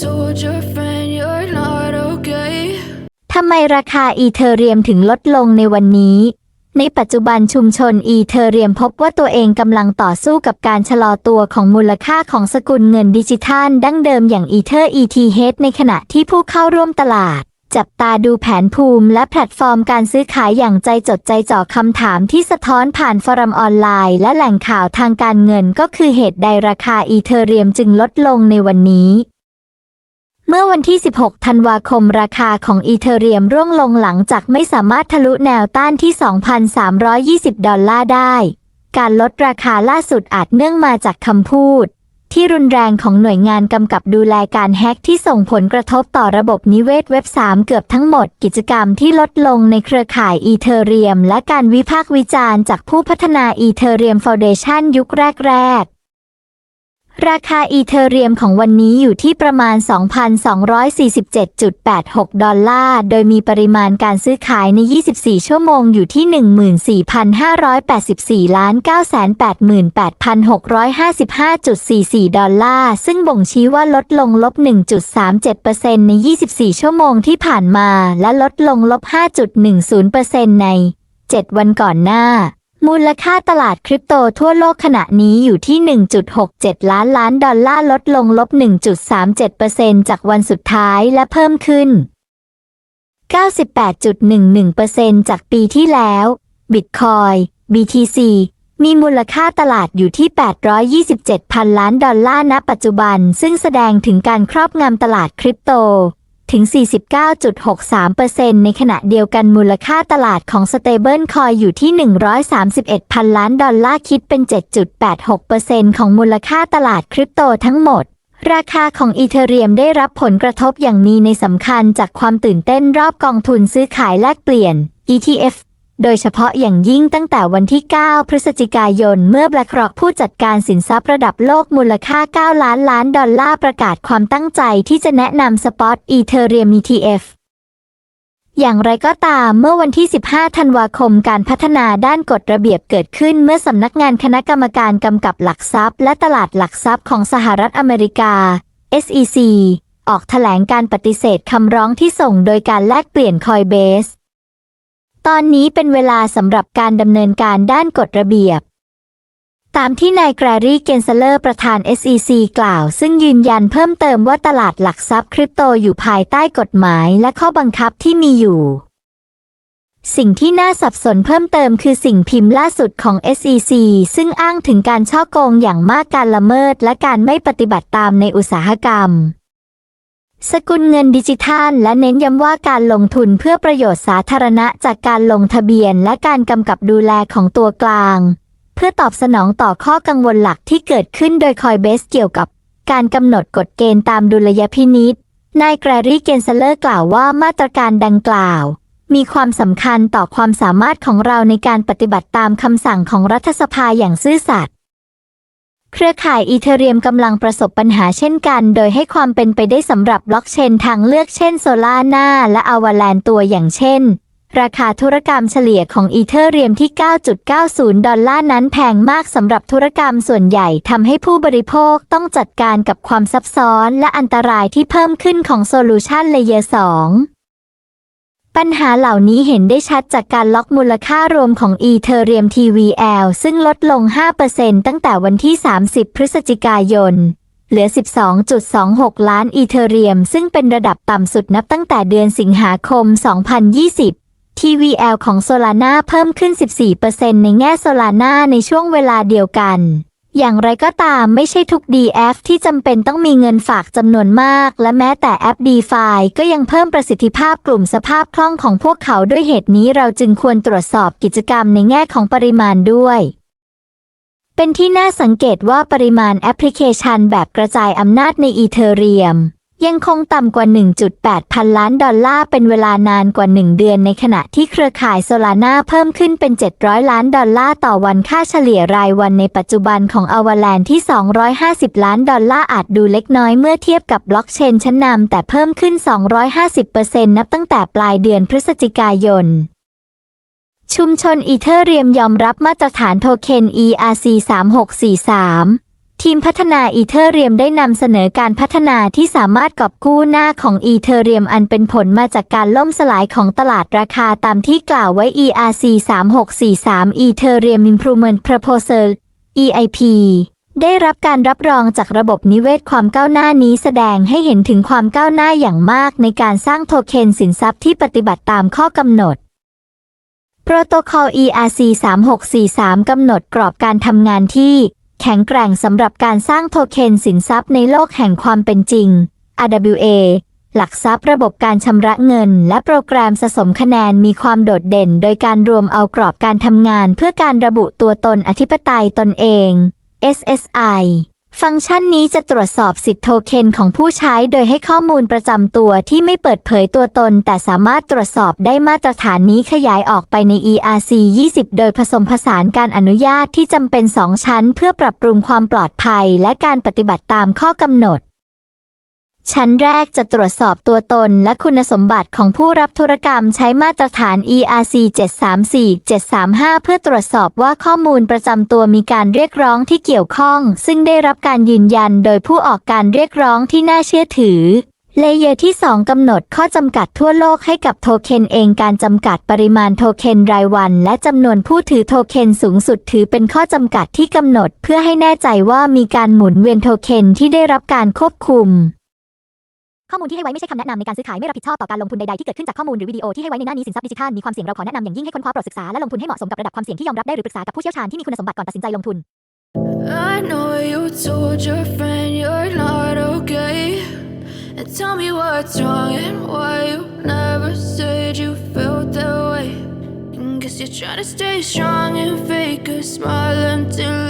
told your friend you're not okay. ทำไมราคาอีเธอเรียมถึงลดลงในวันนี้ ในปัจจุบันชุมชนอีเธอเรียมพบว่าตัวเองกำลังต่อสู้กับการชะลอตัวของมูลค่าของสกุลเงินดิจิทัลดั้งเดิมอย่างอีเธอ ETH ในขณะที่ผู้เข้าร่วมตลาด จับตาดูแผนภูมิและแพลตฟอร์มการซื้อขายอย่างใจจดใจจ่อคำถามที่สะท้อนผ่านฟอรัมออนไลน์และแหล่งข่าวทางการเงินก็คือเหตุใดราคาอีเธอเรียมจึงลดลงในวันนี้ เมื่อวันที่ 16 ธันวาคมราคาของอีเธอเรียมร่วงลงหลังจากไม่สามารถทะลุแนวต้านที่ 2,320 ดอลลาร์ได้ การลดราคาล่าสุดอาจเนื่องมาจากคำพูด ที่รุนแรงของหน่วยงานกำกับดูแลการแฮกที่ส่งผลกระทบต่อระบบนิเวศเว็บ 3 เกือบทั้งหมดกิจกรรมที่ลดลงในเครือข่ายอีเธอเรียม และการวิพากษ์วิจารณ์จากผู้พัฒนาอีเธอเรียมฟาวเดชันยุคแรกๆ ราคาอีเธอเรียมของวันนี้อยู่ที่ประมาณ 2,247.86 ดอลลาร์ โดยมีปริมาณการซื้อขายใน 24 ชั่วโมงอยู่ที่ 14,584ล้าน988,655.44 ดอลลาร์ ซึ่งบ่งชี้ว่าลดลงลบ 1.37%ใน 24 ชั่วโมงที่ผ่านมา และลดลงลบ 5.10%ใน 7 วันก่อนหน้า มูลค่าตลาดคริปโตทั่วโลกขณะนี้อยู่ที่ 1.67 ล้านล้านดอลลาร์ลดลงลบ 1.37%จากวันสุดท้ายและเพิ่มขึ้น 98.11%จากปีที่แล้ว Bitcoin BTC มีมูลค่าตลาดอยู่ที่ 827พันล้านดอลลาร์ณปัจจุบัน ซึ่งแสดงถึงการครอบงำตลาดคริปโต ถึง 49.63%ในขณะเดียวกันมูลค่าตลาดของ Stable Coin อยู่ที่ 131พันล้านดอลลาร์คิดเป็น 7.86%ของมูลค่าตลาดคริปโตทั้งหมดราคาของอีเธอเรียมได้รับผลกระทบอย่างมีในสำคัญจากความตื่นเต้นรอบกองทุนซื้อขายแลกเปลี่ยน ETF โดยเฉพาะอย่างยิ่งตั้งแต่วันที่ 9 พฤศจิกายน เมื่อ BlackRock ผู้จัดการสินทรัพย์ระดับโลกมูลค่า 9 ล้านล้านดอลลาร์ประกาศความตั้งใจที่จะแนะนำสปอตอีเธอเรียม ETF อย่างไรก็ตามเมื่อวันที่ 15 ธันวาคมการพัฒนาด้านกฎระเบียบเกิดขึ้นเมื่อสำนักงานคณะกรรมการกำกับหลักทรัพย์ และตลาดหลักทรัพย์ของสหรัฐอเมริกา SEC ออกแถลงการปฏิเสธคำร้องที่ส่งโดยการแลกเปลี่ยน Coinbase ตอนนี้เป็นเวลาสำหรับการดำเนินการด้านกฎระเบียบ ตามที่นายแกรรี่เกนเซเลอร์ประธาน SEC กล่าว ซึ่งยืนยันเพิ่มเติมว่าตลาดหลักทรัพย์คริปโตอยู่ภายใต้กฎหมายและข้อบังคับที่มีอยู่ สิ่งที่น่าสับสนเพิ่มเติมคือสิ่งพิมพ์ล่าสุดของ SEC ซึ่งอ้างถึงการช่อโกงอย่างมากการละเมิดและการไม่ปฏิบัติตามในอุตสาหกรรม สกุลเงินดิจิทัลและเน้นย้ำว่าการลงทุนเพื่อประโยชน์สาธารณะจากการลงทะเบียนและการกำกับดูแลของตัวกลาง เพื่อตอบสนองต่อข้อกังวลหลักที่เกิดขึ้นโดยคอยเบสเกี่ยวกับ การกำหนดกฎเกณฑ์ตามดุลยพินิษนายแกรรี่เกนเซเลอร์กล่าวว่ามาตรการดังกล่าว มีความสำคัญต่อความสามารถของเราในการปฏิบัติตามคำสั่งของรัฐสภาอย่างซื่อสัตย์ เครือข่ายอีเธอเรียมกำลังประสบปัญหาเช่นกัน โดยให้ความเป็นไปได้สำหรับบล็อกเชนทางเลือกเช่นโซลาร่าและอาวาแลนตัวอย่างเช่น ราคาธุรกรรมเฉลี่ยของอีเธอเรียมที่ 9.90 ดอลลาร์นั้นแพงมากสำหรับธุรกรรมส่วนใหญ่ทำให้ผู้บริโภคต้องจัดการกับความซับซ้อนและอันตรายที่เพิ่มขึ้นของโซลูชันเลเยอร์2 ปัญหาเหล่านี้เห็นได้ชัดจากการล็อกมูลค่ารวมของ Ethereum TVL ซึ่งลดลง 5%ตั้งแต่วันที่ 30 พฤศจิกายน เหลือ 12.26 ล้านอีเธอเรียม ซึ่งเป็นระดับต่ำสุดนับตั้งแต่เดือนสิงหาคม 2020 TVL ของ Solana เพิ่มขึ้น 14%ในแง่ Solana ในช่วงเวลาเดียวกัน อย่างไรก็ตามไม่ใช่ทุก DF ที่จำเป็นต้องมีเงินฝากจำนวนมาก และแม้แต่แอป DeFi ก็ยังเพิ่มประสิทธิภาพกลุ่มสภาพคล่องของพวกเขาด้วยเหตุนี้เราจึงควรตรวจสอบกิจกรรมในแง่ของปริมาณด้วย เป็นที่น่าสังเกตว่าปริมาณแอปพลิเคชันแบบกระจายอำนาจในอีเธอเรียม ยังคงต่ำกว่า 1.8 พันล้านดอลลาร์เป็นเวลานานกว่า 1 เดือนในขณะที่เครือข่ายโซลาร่าเพิ่มขึ้นเป็น 700 ล้านดอลลาร์ต่อวันค่าเฉลี่ยรายวันในปัจจุบันของอวาแลนที่ 250 ล้านดอลลาร์อาจดูเล็กน้อยเมื่อเทียบกับบล็อกเชนชั้นนำแต่เพิ่มขึ้น 250%นับตั้งแต่ปลายเดือนพฤศจิกายนชุมชนอีเธอเรียมยอมรับมาตรฐานโทเค็น ERC 3643 ทีมพัฒนาอีเทเรียมได้นำเสนอการพัฒนาที่สามารถกอบกู้หน้าของอีเทเรียมอันเป็นผลมาจากการล่มสลายของตลาดราคาตามที่กล่าวไว้ ERC 3643 Ethereum Improvement Proposal EIP ได้รับการรับรองจากระบบนิเวศความก้าวหน้านี้แสดงให้เห็นถึงความก้าวหน้าอย่างมากในการสร้างโทเค็นสินทรัพย์ที่ปฏิบัติตามข้อกำหนดโปรโตคอล ERC 3643 กำหนดกรอบการทำงานที่ แข็งแกร่งสำหรับการสร้างโทเค็นสินทรัพย์ในโลกแห่งความเป็นจริง RWA หลักทรัพย์ระบบการชำระเงิน และโปรแกรมสะสมคะแนนมีความโดดเด่น โดยการรวมเอากรอบการทำงานเพื่อการระบุตัวตนอธิปไตยตนเอง SSI ฟังก์ชันนี้จะตรวจสอบสิทธิโทเค็นของผู้ใช้โดยให้ข้อมูลประจำตัวที่ไม่เปิดเผยตัวตน แต่สามารถตรวจสอบได้มาตรฐานนี้ขยายออกไปใน ERC 20 โดยผสมผสานการอนุญาตที่จำเป็น 2 ชั้น เพื่อปรับปรุงความปลอดภัยและการปฏิบัติตามข้อกำหนด ชั้นแรกจะตรวจสอบตัวตนและคุณสมบัติของผู้รับธุรกรรมใช้มาตรฐาน ERC 734 735 เพื่อตรวจสอบว่าข้อมูลประจำตัวมีการเรียกร้องที่เกี่ยวข้อง ซึ่งได้รับการยืนยันโดยผู้ออกการเรียกร้องที่น่าเชื่อถือ เลเยอร์ที่ 2 กำหนดข้อจำกัดทั่วโลกให้กับโทเค็นเองการจำกัดปริมาณโทเค็นรายวัน และจำนวนผู้ถือโทเค็นสูงสุดถือเป็นข้อจำกัดที่กำหนด เพื่อให้แน่ใจว่ามีการหมุนเวียนโทเค็นที่ได้รับการควบคุม ข้อมูลที่ให้ไว้ไม่ใช่คำแนะนำในการซื้อขายไม่รับผิดชอบต่อการลงทุนใดๆที่เกิดขึ้นจากข้อมูลหรือวิดีโอที่ให้ไว้ในหน้านี้สินทรัพย์ดิจิทัลมีความเสี่ยงเราขอแนะนำอย่างยิ่งให้ค้นคว้าโปรดศึกษาและลงทุนให้เหมาะสมกับระดับความเสี่ยงที่ยอมรับได้หรือปรึกษากับผู้เชี่ยวชาญที่มีคุณสมบัติก่อนตัดสินใจลงทุน I know you told your friend you're not okay. And tell me what's wrong and why you never said you felt that way. And guess you're trying to stay strong and fake a smile until